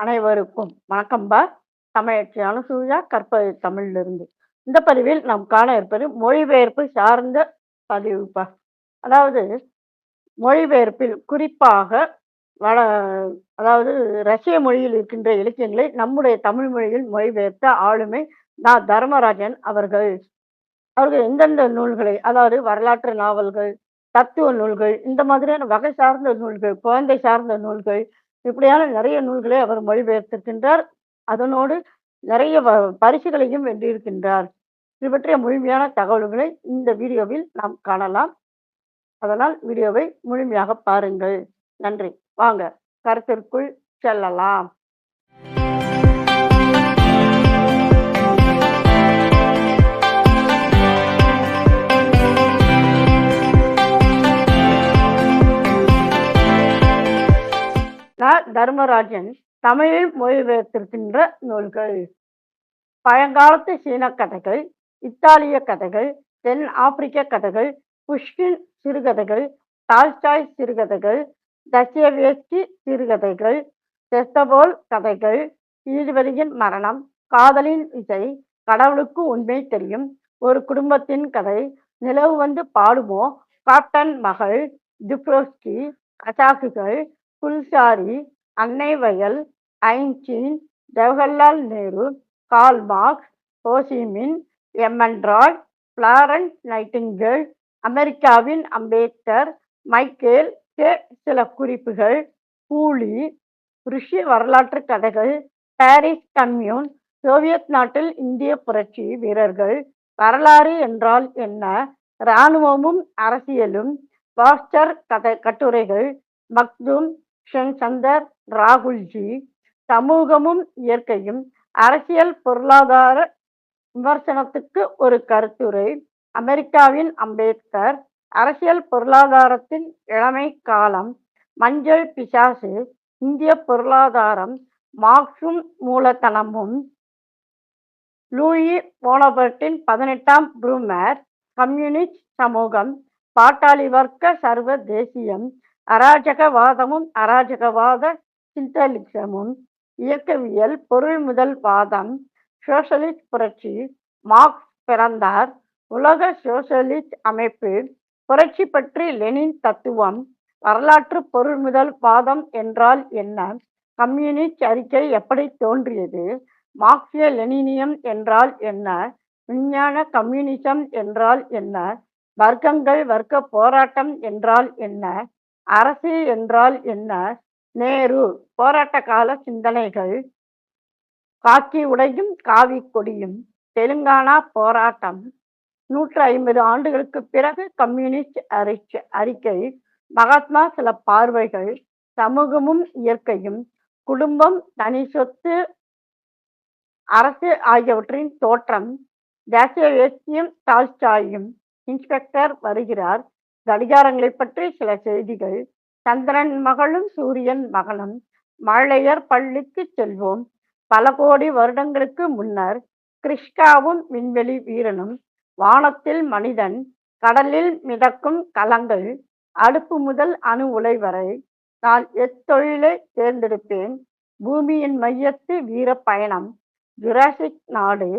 அனைவருக்கும் வணக்கம்பா தமிழச்சி அனுசூயா கற்பது தமிழிலிருந்து. இந்த பதிவில் நாம் காண இருப்பது மொழிபெயர்ப்பு சார்ந்த பதிவுப்பா அதாவது மொழிபெயர்ப்பில் குறிப்பாக வட அதாவது ரஷ்ய மொழியில் இருக்கின்ற இலக்கியங்களை நம்முடைய தமிழ் மொழியில் மொழிபெயர்த்த ஆளுமை நான் தர்மராஜன் அவர்கள். அவர்கள் எந்தெந்த நூல்களை அதாவது வரலாற்று நாவல்கள் தத்துவ நூல்கள் இந்த மாதிரியான வகை சார்ந்த நூல்கள் குழந்தை சார்ந்த நூல்கள் இப்படியான நிறைய நூல்களை அவர் மொழிபெயர்த்திருக்கின்றார். அதனோடு நிறைய வ- பரிசுகளையும் வென்றிருக்கின்றார். இது பற்றிய முழுமையான தகவல்களை இந்த வீடியோவில் நாம் காணலாம். அதனால் வீடியோவை முழுமையாக பாருங்கள். நன்றி. வாங்க கருத்திற்குள் செல்லலாம். தர்மராஜன் தமிழில் மொழிபெயர்த்திருக்கின்ற நூல்கள். பழங்காலத்து சீன கதைகள் இத்தாலிய கதைகள் தென் ஆப்பிரிக்க கதைகள் புஷ்கின் சிறுகதைகள் டால்ஸ்டாய் சிறுகதைகள் தசியவேஸ்கி சிறுகதைகள் செஸ்தபோல் கதைகள் நீதிபதியின் மரணம் காதலின் இசை கடவுளுக்கு உண்மை தெரியும் ஒரு குடும்பத்தின் கதை நிலவு வந்து பாடுமோ காப்டன் மகள் டிப்ரோஸ்கி கசாக்குகள் புல்சாரி அன்னை வயல் Einstein Jawaharlal Nehru Karl Marx Ho Chi Minh M N Roy Florence Nightingale அமெரிக்காவின் அம்பேத்கர் மைக்கேல் கே சில குறிப்புகள் கூலி ருஷ்ய வரலாற்று கதைகள் பாரிஸ் கம்யூன் சோவியத் நாட்டில் இந்திய புரட்சி வீரர்கள் வரலாறு என்றால் என்ன இராணுவமும் அரசியலும் பாஸ்டர் கதை கட்டுரைகள் மக்தும் சந்தர் ராகுல்ஜி சமூகமும் இயற்கையும் அரசியல் பொருளாதார விமர்சனத்துக்கு ஒரு கருத்துரை. அமெரிக்காவின் அம்பேத்கர் அரசியல் பொருளாதாரத்தின் இளமை காலம் மஞ்சள் பிசாசு இந்திய பொருளாதாரம் மார்க்சும் மூலதனமும். லூயி போனபர்ட்டின் பதினெட்டாம் ப்ரூமர் கம்யூனிஸ்ட் சமூகம் பாட்டாளி வர்க்க சர்வ தேசியம் அராஜகவாதமும் அராஜகவாத சிந்தலிசமும் இயக்கவியல் பொருள் முதல் வாதம் சோசலிஸ்ட் புரட்சி மார்க்ஸ் பிறந்தார். உலக சோசலிஸ்ட் அமைப்பு புரட்சி பற்றி லெனின் தத்துவம் வரலாற்று பொருள் முதல் வாதம் என்றால் என்ன? கம்யூனிஸ்ட் அறிக்கை எப்படி தோன்றியது? மார்க்சிய லெனினியம் என்றால் என்ன? விஞ்ஞான கம்யூனிசம் என்றால் என்ன? வர்க்கங்கள் வர்க்க போராட்டம் என்றால் என்ன? அரசு என்றால் என்ன? நேரு போராட்ட கால சிந்தனைகள். காக்கி உடையும் காவி கொடியும். தெலுங்கானா போராட்டம். நூற்று ஐம்பது ஆண்டுகளுக்கு பிறகு கம்யூனிஸ்ட் அறிக்கை அறிக்கை. மகாத்மா சில பார்வைகள். சமூகமும் இயற்கையும். குடும்பம் தனி சொத்து அரசு ஆகியவற்றின் தோற்றம். தேசியவேசியம் டால்ஸ்டாயும் இன்ஸ்பெக்டர் வருகிறார். கடிகாரங்களை பற்றி சில செய்திகள். சந்திரன் மகளும் சூரியன் மகனும் மழையர் பள்ளிக்கு செல்வோம். பல கோடி வருடங்களுக்கு முன்னர் கிருஷ்காவும் விண்வெளி வீரனும் வானத்தில் மனிதன் கடலில் மிதக்கும் கலங்கள் அடுப்பு முதல் அணு உலை வரை நான் எத்தொழிலை தேர்ந்தெடுப்பேன். பூமியின் மையத்து வீர பயணம் ஜுராசிக் நாடு.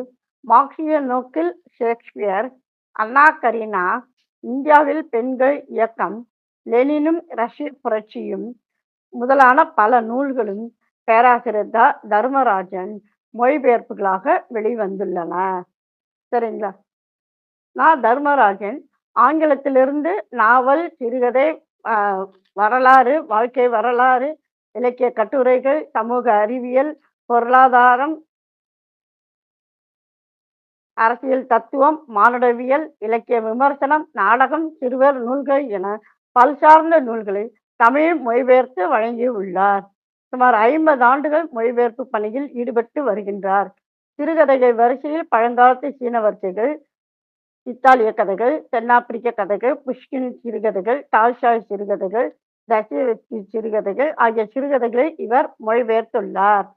மார்க்சிய நோக்கில் ஷேக்ஸ்பியர் அண்ணா கரீனா இந்தியாவில் பெண்கள் இயக்கம் லெனினும் ரஷ்ய புரட்சியும் முதலான பல நூல்களும் பேராசிரியர் த தர்மராஜன் மொழிபெயர்ப்புகளாக வெளிவந்துள்ளன. சரிங்களா? நான் தர்மராஜன் ஆங்கிலத்திலிருந்து நாவல் சிறுகதை வரலாறு வாழ்க்கை வரலாறு இலக்கிய கட்டுரைகள் சமூக அறிவியல் பொருளாதாரம் அரசியல் தத்துவம் மானுடவியல் இலக்கிய விமர்சனம் நாடகம் சிறுவர் நூல்கள் என பல்சார்ந்த நூல்களை தமிழில் மொழிபெயர்த்து வழங்கியுள்ளார். சுமார் ஐம்பது ஆண்டுகள் மொழிபெயர்ப்பு பணியில் ஈடுபட்டு வருகின்றார். சிறுகதைகள் வரிசையில் பழங்காலத்து சீன வரிசைகள் இத்தாலிய கதைகள் தென்னாப்பிரிக்க கதைகள் புஷ்கின் சிறுகதைகள் டால்ஷாய் சிறுகதைகள் தசேவஸ்கி சிறுகதைகள் ஆகிய சிறுகதைகளை இவர் மொழிபெயர்த்துள்ளார்.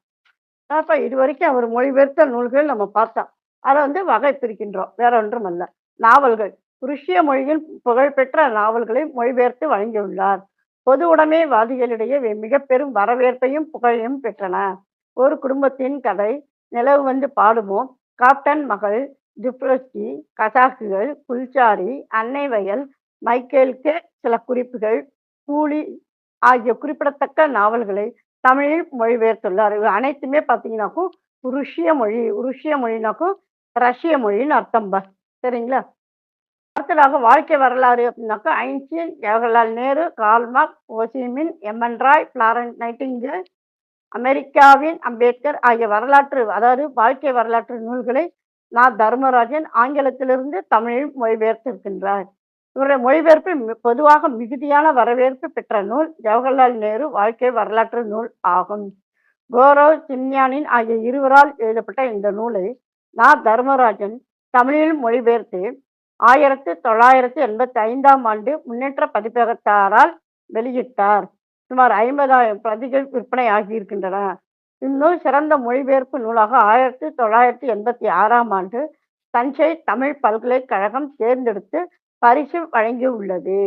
அப்ப இதுவரைக்கும் அவர் மொழிபெயர்த்த நூல்கள் நம்ம பார்த்தோம் அதை வந்து வகை பிரிக்கின்றோம் வேற ஒன்றும் அல்ல. நாவல்கள். ருஷ்ய மொழியில் புகழ்பெற்ற நாவல்களை மொழிபெயர்த்து வழங்கியுள்ளார். பொது உடைமைவாதிகளிடையே மிக பெரும் வரவேற்பையும் புகழையும் பெற்றன. ஒரு குடும்பத்தின் கதை. நிலவு வந்து பாடுமோ காப்டன் மகள் துப்ளோஸ்கி கசாக்குகள் குல்சாரி அன்னை வயல் மைக்கேலுக்கு சில குறிப்புகள் கூலி ஆகிய குறிப்பிடத்தக்க நாவல்களை தமிழில் மொழிபெயர்த்துள்ளார். இவை அனைத்துமே பார்த்தீங்கன்னாக்கும் ருஷ்ய மொழி ருஷ்ய மொழினாக்கும் ரஷ்ய மொழின்னு அர்த்தம் பா. சரிங்களா? அடுத்ததாக வாழ்க்கை வரலாறு அப்படின்னாக்கா Einstein Jawaharlal Nehru Karl Marx Ho Chi Minh M N Roy Florence Nightingale அமெரிக்காவின் அம்பேத்கர் ஆகிய வரலாற்று அதாவது வாழ்க்கை வரலாற்று நூல்களை நான் தர்மராஜன் ஆங்கிலத்திலிருந்து தமிழில் மொழிபெயர்த்திருக்கின்றார். இவருடைய மொழிபெயர்ப்பு பொதுவாக மிகுதியான வரவேற்பு பெற்ற நூல் ஜவஹர்லால் நேரு வாழ்க்கை வரலாற்று நூல் ஆகும். கௌரவ் சிம்யானின் ஆகிய இருவரால் எழுதப்பட்ட இந்த நூலை நா. தர்மராஜன் தமிழில் மொழிபெயர்த்து ஆயிரத்தி தொள்ளாயிரத்தி எண்பத்தி ஐந்தாம் ஆண்டு முன்னேற்ற பதிப்பகத்தாரால் வெளியிட்டார். சுமார் ஐம்பதாயிரம் பிரதிகள் விற்பனை ஆகியிருக்கின்றன இந்நூல் சிறந்த மொழிபெயர்ப்பு நூலாக ஆயிரத்தி தொள்ளாயிரத்தி எண்பத்தி ஆறாம் ஆண்டு தஞ்சை தமிழ் பல்கலைக்கழகம் தேர்ந்தெடுத்து பரிசு வழங்கியுள்ளது.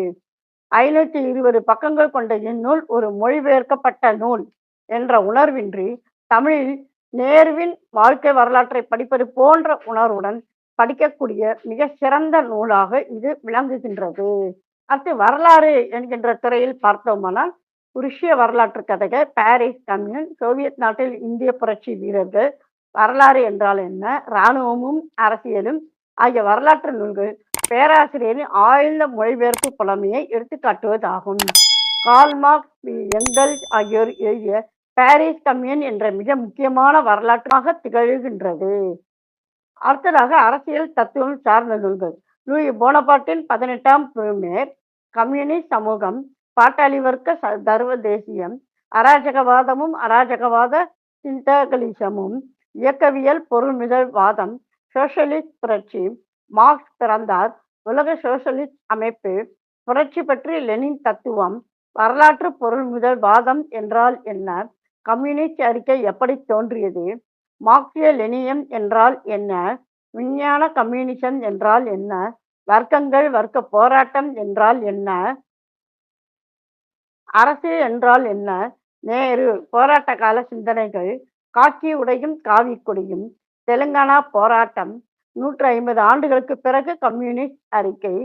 ஐநூற்றி இருபது பக்கங்கள் கொண்ட இந்நூல் ஒரு மொழிபெயர்க்கப்பட்ட நூல் என்ற உணர்வின்றி தமிழில் நேருவின் வாழ்க்கை வரலாற்றை படிப்பது போன்ற உணர்வுடன் படிக்கக்கூடிய மிக சிறந்த நூலாக இது விளங்குகின்றது. அடுத்து வரலாறு என்கின்ற துறையில் பார்த்தோமானால் ருஷ்ய வரலாற்று கதைகள் பாரிஸ் கம்யூன் சோவியத் நாட்டில் இந்திய புரட்சி வீரர்கள் வரலாறு என்றால் என்ன இராணுவமும் அரசியலும் ஆகிய வரலாற்று நூல்கள் பேராசிரியரின் ஆழ்ந்த மொழிபெயர்ப்பு புலமையை எடுத்துக்காட்டுவதாகும். கால்மார்க் எங்கல் ஆகியோர் எழுதிய பாரிஸ் கம்யூன் என்ற மிக முக்கியமான வரலாற்றாக திகழ்கின்றது. அடுத்ததாக அரசியல் தத்துவம் சார்ந்த நூல்கள். லூயி போனபாட்டின் பதினெட்டாம் பிரிமேர் கம்யூனிஸ்ட் சமூகம் பாட்டாளி வர்க்க தர்வ தேசியம் அராஜகவாதமும் அராஜகவாத சிந்தகலிசமும் இயக்கவியல் பொருள்மிதல் வாதம் சோசியலிஸ்ட் புரட்சி மார்க்ஸ் பிறந்தார் உலக சோசியலிஸ்ட் அமைப்பு புரட்சி பற்றி லெனின் தத்துவம் வரலாற்று பொருள்முதல்வாதம் என்றால் என்ன? கம்யூனிஸ்ட் அறிக்கை எப்படி தோன்றியது? மார்க்சிய லெனியம் என்றால் என்ன? விஞ்ஞான கம்யூனிசம் என்றால் என்ன? வர்க்கங்கள் வர்க்க போராட்டம் என்றால் என்ன? அரசு என்றால் என்ன? நேரு போராட்ட கால சிந்தனைகள் காக்கி உடையும் காவி கொடியும் தெலுங்கானா போராட்டம் நூற்றி ஐம்பது ஆண்டுகளுக்கு பிறகு கம்யூனிஸ்ட் அறிக்கை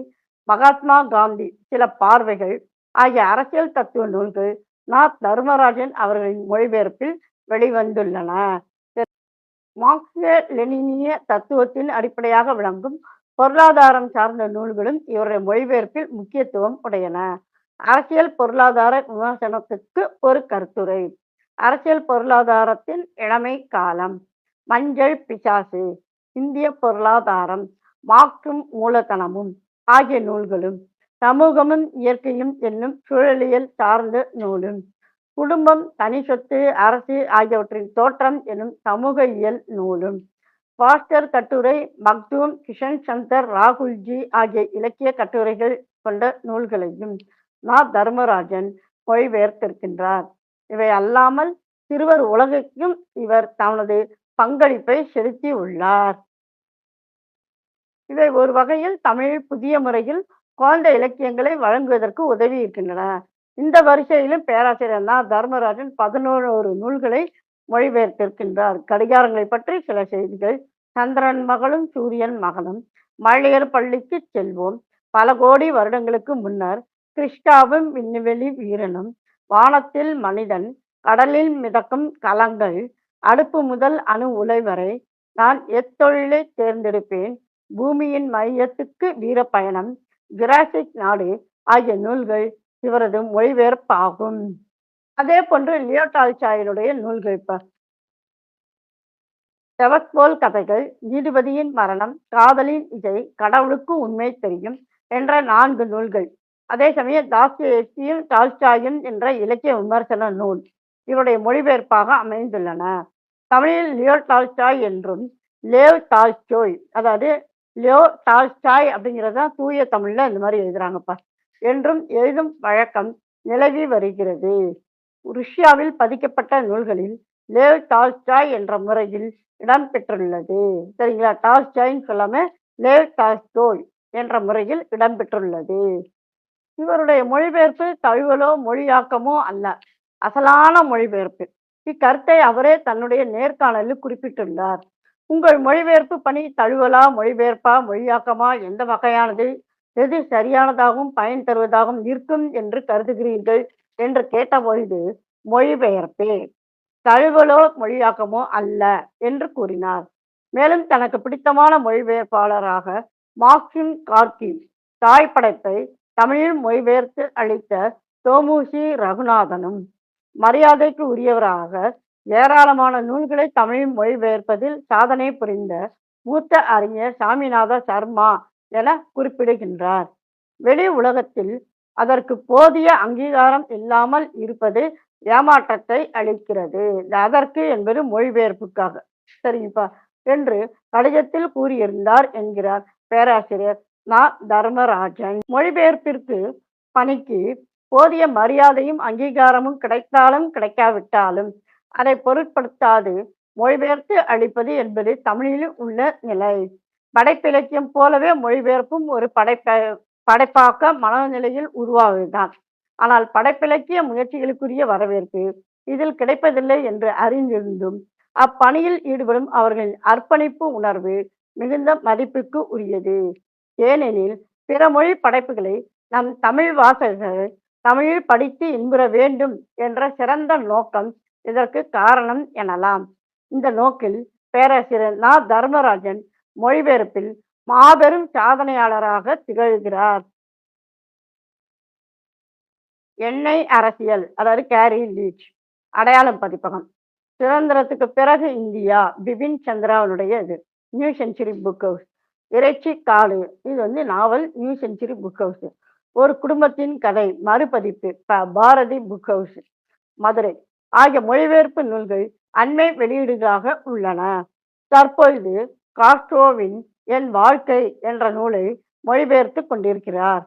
மகாத்மா காந்தி சில பார்வைகள் ஆகிய அரசியல் தத்துவ நூல்கள் நா தர்மராஜன் அவர்களின் மொழிபெயர்ப்பில் வெளிவந்துள்ளன. மார்க்சிய லெனினிய தத்துவத்தின் அடிப்படையாக விளங்கும் பொருளாதாரம் சார்ந்த நூல்களும் இவருடைய மொழிபெயர்ப்பில் முக்கியத்துவம் உடையன. அரசியல் பொருளாதார விமர்சனத்துக்கு ஒரு கருத்துரை. அரசியல் பொருளாதாரத்தின் இளமை காலம். மஞ்சள் பிசாசு. இந்திய பொருளாதாரம். மாற்றும் மூலதனமும். ஆகிய நூல்களும் சமூகமும் இயற்கையும் என்னும் சூழலியல் சார்ந்த நூலும். குடும்பம் தனி சொத்து அரசு ஆகியவற்றின் தோற்றம் எனும் சமூக இயல் நூலும். பாஸ்டர் கட்டுரை மக்தூம் கிஷன் சந்தர் ராகுல்ஜி ஆகிய இலக்கிய கட்டுரைகள் கொண்ட நூல்களையும் நா. தர்மராஜன் மொழிபெயர்த்திருக்கின்றார் இவை அல்லாமல் சிறுவர் உலகுக்கும் இவர் தனது பங்களிப்பை செலுத்தி உள்ளார் இவை ஒரு வகையில் தமிழ் புதிய முறையில் குழந்தை இலக்கியங்களை வழங்குவதற்கு உதவி இருக்கின்றன. இந்த வரிசையிலும் பேராசிரியர் நா தர்மராஜன் பதினோரு நூல்களை மொழிபெயர்த்திருக்கின்றார். கடிகாரங்களை பற்றி சில செய்திகள். சந்திரன் மகளும் சூரியன் மகனும். மழையர் பள்ளிக்கு செல்வோம். பல கோடி வருடங்களுக்கு முன்னர் கிருஷ்ணாவும் விண்வெளி வீரனும் வானத்தில் மனிதன் கடலில் மிதக்கும் கலங்கள் அடுப்பு முதல் அணு உலை வரை நான் எத்தொழிலை தேர்ந்தெடுப்பேன். பூமியின் மையத்துக்கு வீரப்பயணம். ஜுராசிக் நாடு ஆகிய நூல்கள் இவரது மொழிபெயர்ப்பாகும். அதே போன்று லியோ டால்ஸ்டாயினுடைய நூல்கள் செவஸ்போல் கதைகள் நீதிபதியின் மரணம் காதலின் இசை கடவுளுக்கு உண்மை தெரியும் என்ற நான்கு நூல்கள். அதே சமயம் தாஸ்தேவ்ஸ்கியும் டால்ஸ்டாயும் என்ற இலக்கிய விமர்சன நூல் இவருடைய மொழிபெயர்ப்பாக அமைந்துள்ளன. தமிழில் லியோ டால்ஸ்டாய் என்றும் லேவ் டால்ஸ்டோய் அதாவது லியோ டால்ஸ்டாய் அப்படிங்கிறது தான் தூய தமிழ்ல இந்த மாதிரி எழுதுறாங்கப்பா. என்றும் எழுதும் வழக்கம் நிலவி வருகிறது. ருஷ்யாவில் பதிக்கப்பட்ட நூல்களில் லேவ் டால்ஸ்டாய் என்ற முறையில் இடம்பெற்றுள்ளது. சரிங்களா? டால்ஸ்டாய்ன்னு சொல்லாம லேவ் டால்ஸ்டோய் என்ற முறையில் இடம்பெற்றுள்ளது. இவருடைய மொழிபெயர்ப்பு தழுவலோ மொழியாக்கமோ அல்ல. அசலான மொழிபெயர்ப்பு. இக்கருத்தை அவரே தன்னுடைய நேர்காணலில் குறிப்பிட்டுள்ளார். உங்கள் மொழிபெயர்ப்பு பணி தழுவலா மொழிபெயர்ப்பா மொழியாக்கமா எந்த வகையானது எது சரியானதாகவும் பயன் தருவதாகவும் இருக்கும் என்று கருதுகிறீர்கள் என்று கேட்டபொழுது மொழிபெயர்ப்பே தழுவலோ மொழியாக்கமோ அல்ல என்று கூறினார். மேலும் தனக்கு பிடித்தமான மொழிபெயர்ப்பாளராக மார்க்சிம் கார்கி தாய் படைப்பை தமிழில் மொழிபெயர்த்து அளித்த தோமுசி ரகுநாதனும் மரியாதைக்கு உரியவராக ஏராளமான நூல்களை தமிழ் மொழிபெயர்ப்பதில் சாதனை புரிந்த மூத்த அறிஞர் சாமிநாத சர்மா என குறிப்பிடுகின்றார். வெளி உலகத்தில் அதற்கு போதிய அங்கீகாரம் இல்லாமல் இருப்பது ஏமாற்றத்தை அளிக்கிறது. அதற்கு என்பது மொழிபெயர்ப்புக்காக. சரிங்கப்பா என்று கடிதத்தில் கூறியிருந்தார் என்கிறார் பேராசிரியர் நா. தர்மராஜன். மொழிபெயர்ப்பிற்கு பணிக்கு போதிய மரியாதையும் அங்கீகாரமும் கிடைத்தாலும் கிடைக்காவிட்டாலும் அதை பொருட்படுத்தாது மொழிபெயர்த்து அளிப்பது என்பது தமிழில் உள்ள நிலை. படைப்பிலக்கியம் போலவே மொழிபெயர்ப்பும் ஒரு படைப்ப படைப்பாக்க மனநிலையில் உருவாகுதான் ஆனால் படைப்பிலக்கிய முயற்சிகளுக்குரிய வரவேற்பு இதில் கிடைப்பதில்லை என்று அறிந்திருந்தும் அப்பணியில் ஈடுபடும் அவர்களின் அர்ப்பணிப்பு உணர்வு மிகுந்த மதிப்புக்கு உரியது. ஏனெனில் பிற மொழி படைப்புகளை நம் தமிழ் வாசகர்கள் தமிழில் படித்து இன்புற வேண்டும் என்ற சிறந்த நோக்கம் இதற்கு காரணம் எனலாம். இந்த நோக்கில் பேராசிரியர் நா. தர்மராஜன் மொழிபெயர்ப்பில் மாபெரும் சாதனையாளராக திகழ்கிறார். எண்ணெய் அரசியல் அதாவது கேரி லீச் அடையாளம் பதிப்பகம். சுதந்திரத்துக்கு பிறகு இந்தியா பிபின் சந்திராவுடைய இது நியூ செஞ்சுரி புக் ஹவுஸ். இறைச்சி காடு இது வந்து novel New Century Book House. ஒரு குடும்பத்தின் கதை மறுபதிப்பு பாரதி புக் ஹவுஸ் மதுரை. ஆகிய மொழிபெயர்ப்பு நூல்கள் அண்மை வெளியீடுகளாக உள்ளன. தற்பொழுது காஸ்ட்ரோவின் என் வாழ்க்கை என்ற நூலை மொழிபெயர்த்து கொண்டிருக்கிறார்.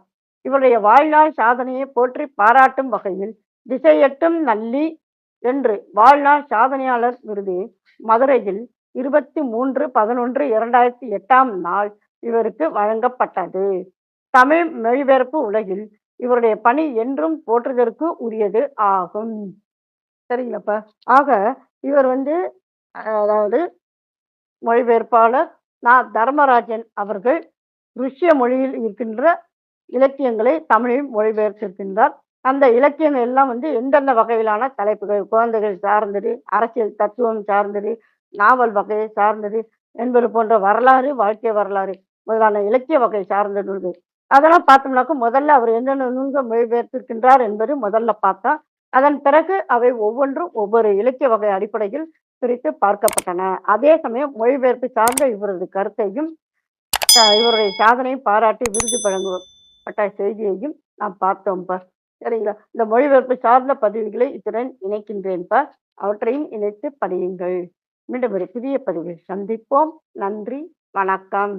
இவருடைய வாழ்நாள் சாதனையை போற்றி பாராட்டும் வகையில் திசையட்டும் நல்லி என்று வாழ்நாள் சாதனையாளர் விருது மதுரையில் இருபத்தி மூன்று பதினொன்று இரண்டாயிரத்தி எட்டாம் நாள் இவருக்கு வழங்கப்பட்டது. தமிழ் மொழிபெயர்ப்பு உலகில் இவருடைய பணி என்றும் போற்றுதற்கு உரியது ஆகும். சரிங்களாப்பா. ஆக இவர் வந்து அதாவது மொழிபெயர்ப்பாளர் நான் தர்மராஜன் அவர்கள் ருஷ்ய மொழியில் இருக்கின்ற இலக்கியங்களை தமிழில் மொழிபெயர்த்திருக்கின்றார். அந்த இலக்கியங்கள் எல்லாம் வந்து எந்தெந்த வகையிலான தலைப்புகள்? குழந்தைகள் சார்ந்தது அரசியல் தத்துவம் சார்ந்தது நாவல் வகையை சார்ந்தது என்பது போன்ற வரலாறு வாழ்க்கை வரலாறு முதலான இலக்கிய வகை சார்ந்த நூல்கள். அதெல்லாம் பார்த்தோம்னாக்கா முதல்ல அவர் எந்தெந்த நூல்கள் மொழிபெயர்த்திருக்கின்றார் என்பது முதல்ல பார்த்தா அதன் பிறகு அவை ஒவ்வொன்றும் ஒவ்வொரு இலக்கிய வகை அடிப்படையில் பிரித்து பார்க்கப்பட்டன. அதே சமயம் மொழிபெயர்ப்பு சார்ந்த இவரது கருத்தையும் இவருடைய சாதனையும் பாராட்டி விருது வழங்கப்பட்ட செய்தியையும் நாம் பார்த்தோம்ப்பா சரிங்களா? இந்த மொழிபெயர்ப்பு சார்ந்த பதிவுகளை இத்துடன் இணைக்கின்றேன்ப்பா அவற்றையும் இணைத்து படியுங்கள். மீண்டும் ஒரு புதிய பதிவில் சந்திப்போம். நன்றி. வணக்கம்.